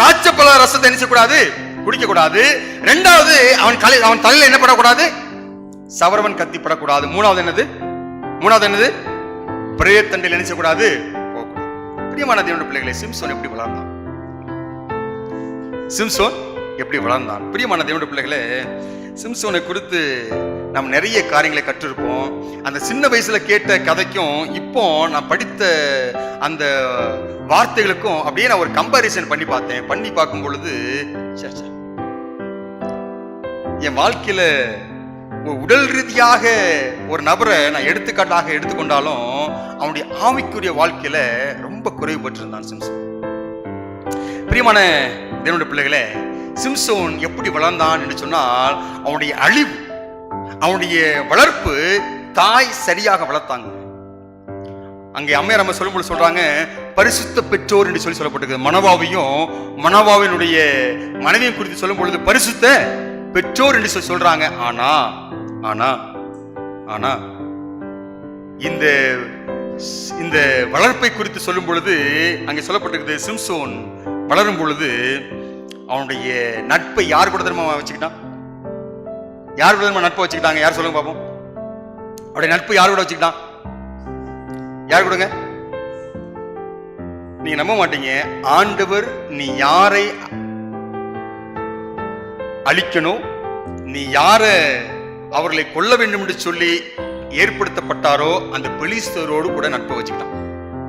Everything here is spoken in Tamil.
திராட்சை பழ ரசத்தை என்ன செய்யக்கூடாது குடிக்க கூடாது ரெண்டாவது அவன் கலை அவன் தலையில என்ன படக்கூடாது? சவரவன் கத்தி படக்கூடாது. மூணாவது என்னது? மூணாவது என்னது? பிரேத்தண்டில் என்ன செய்யக்கூடாது பிரியமான தேவனுடைய பிள்ளைகளை சிம்சோன் எப்படி வளர்ந்தான்? சிம்சோன் எப்படி வளர்ந்தான்? பிரியமான தேவனுடைய பிள்ளைகளே சிம்சோனை குறித்து நம்ம நிறைய காரியங்களை கற்றிருப்போம். அந்த சின்ன வயசுல கேட்ட கதைக்கும் இப்போ நான் படித்த அந்த வார்த்தைகளுக்கும் அப்படியே நான் ஒரு கம்பாரிசன் பண்ணி பார்த்தேன். பண்ணி பார்க்கும் பொழுது என் வாழ்க்கையில உடல் ரீதியாக ஒரு நபரை நான் எடுத்துக்காட்டாக எடுத்துக்கொண்டாலும் அவனுடைய ஆவிக்குரிய வாழ்க்கையில ரொம்ப குறைவுபட்டிருந்தான் சிம்சன். பிரியமான தேவனுடைய பிள்ளைகளே சிம்சோன் எப்படி வளர்ந்தான் என்று சொன்னால் அவனுடைய அழிவு அவனுடைய வளர்ப்பு தாய் சரியாக வளர்த்தாங்க. அங்கே அம்மையார் நம்ம சொல்லும்போது சொல்றாங்க பரிசுத்த பெற்றோர் என்று சொல்லி சொல்லப்பட்டிருக்கு மனவாவையும் மனவாவினுடைய மனைவியும் குறித்து சொல்லும் பொழுது பரிசுத்த பெற்றோர் என்று சொல்லி சொல்றாங்க. ஆனா ஆனா ஆனா இந்த இந்த வளர்ப்பை குறித்து சொல்லும் பொழுது அங்கே சொல்லப்பட்டிருக்குது சிம்சோன் வளரும் பொழுது அவனுடைய நட்பை யார் கூட தெரியுமா வச்சுக்கிட்டான்? யார் கூட தெரியுமா நட்பை வச்சுக்கிட்டாங்க? யார் சொல்லுங்க பாப்போம். அவருடைய நட்பு யார் கூட வச்சுக்கிட்டான்? யார் கொடுங்க? நீங்க நம்ப மாட்டீங்க. ஆண்டவர் நீ யாரை அழிக்கணும் நீ யார அவர்களை கொல்ல வேண்டும் என்று சொல்லி ஏற்படுத்தப்பட்டாரோ அந்த பெலிஸ்தரோடு கூட நட்பு வச்சுக்கிட்டான்.